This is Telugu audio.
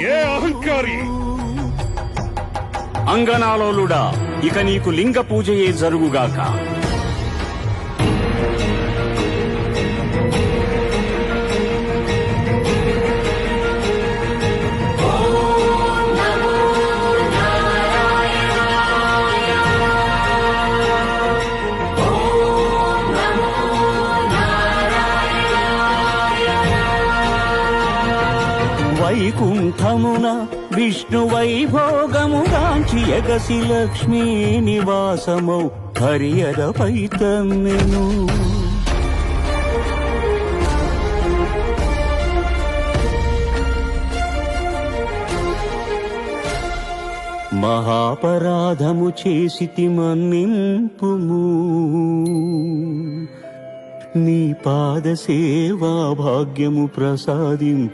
ఏ అహంకారి. అంగనాలోలుడా ఇక నీకు లింగ పూజయే జరుగుగాక. వైకుంఠమున విష్ణు వైభోగము గాంచి ఎగసి లక్ష్మీ నివాసమౌ హరియదపై తన్నెను మహాపరాధము చేసి మన్నింపుము. నీ పాద సేవా భాగ్యము ప్రసాదింపు